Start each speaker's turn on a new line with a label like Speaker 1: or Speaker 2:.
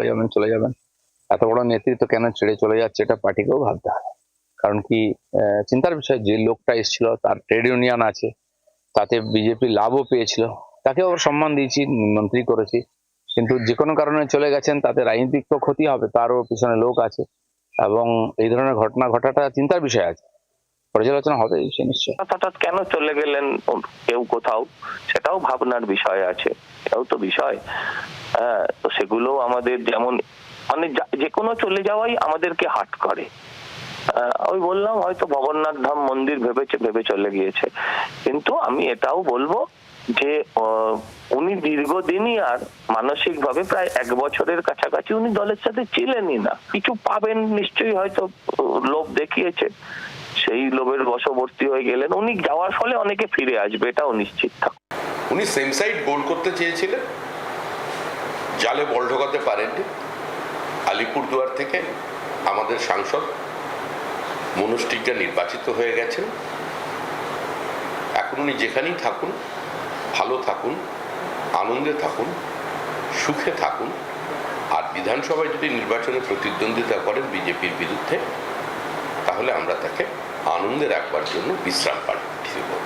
Speaker 1: চলে যাবেন চলে যাবেন। এত বড় নেতৃত্ব কেন ছেড়ে চলে যাচ্ছে এটা পার্টিকেও ভাবতে হবে। কারণ কি চিন্তার বিষয়, যে লোকটা এসেছিল, তার ট্রেড ইউনিয়ন আছে, তাতে বিজেপি লাভও পেয়েছিল। তাকে আবার সম্মান দিয়েছি, মন্ত্রী করেছি। কিন্তু যে কোনো কারণে চলে গেছেন, তাতে রাজনৈতিক তো ক্ষতি হবে, তারও পিছনে লোক আছে। এবং এই ধরনের ঘটনা ঘটাটা চিন্তার বিষয় আছে। পর্যালোচনা হবে, সে নিশ্চয়
Speaker 2: হঠাৎ কেন চলে গেলেন, কেউ কোথাও? সেটাও ভাবনার বিষয় আছে এটাও তো বিষয়। সেগুলো আমাদের যেমন মানে যে কোনো চলে যাওয়াই আমাদেরকে হাট করে। আমি বললাম, হয়তো ভবরনাথ ধাম মন্দির ভেবেছে, ভেবে চলে গিয়েছে। কিন্তু আমি এটাও বলব যে উনি দীর্ঘদিনই আর মানসিক ভাবে প্রায় এক বছরের কাছাকাছি উনি দলের সাথে ছিলেনই না। কিছু পাবেন, নিশ্চয়ই হয়তো লোভ দেখিয়েছে। সেই লোভের বশবর্তী হয়ে গেলেন। উনি যাওয়ার ফলে অনেকে ফিরে আসবে, এটাও নিশ্চিত
Speaker 3: উনি সেম সাইড গোল করতে চেয়েছিলেন? জালে বল ঢোকাতে পারেননি। আলিপুরদুয়ার থেকে আমাদের সাংসদ মনোজ নির্বাচিত হয়ে গেছেন। এখন উনি যেখানেই থাকুন, ভালো থাকুন, আনন্দে থাকুন, সুখে থাকুন। আর বিধানসভায় যদি নির্বাচনে প্রতিদ্বন্দ্বিতা করেন বিজেপির বিরুদ্ধে, তাহলে আমরা তাকে আনন্দে রাখবার জন্য বিশ্রাম পাঠিয়ে দেব।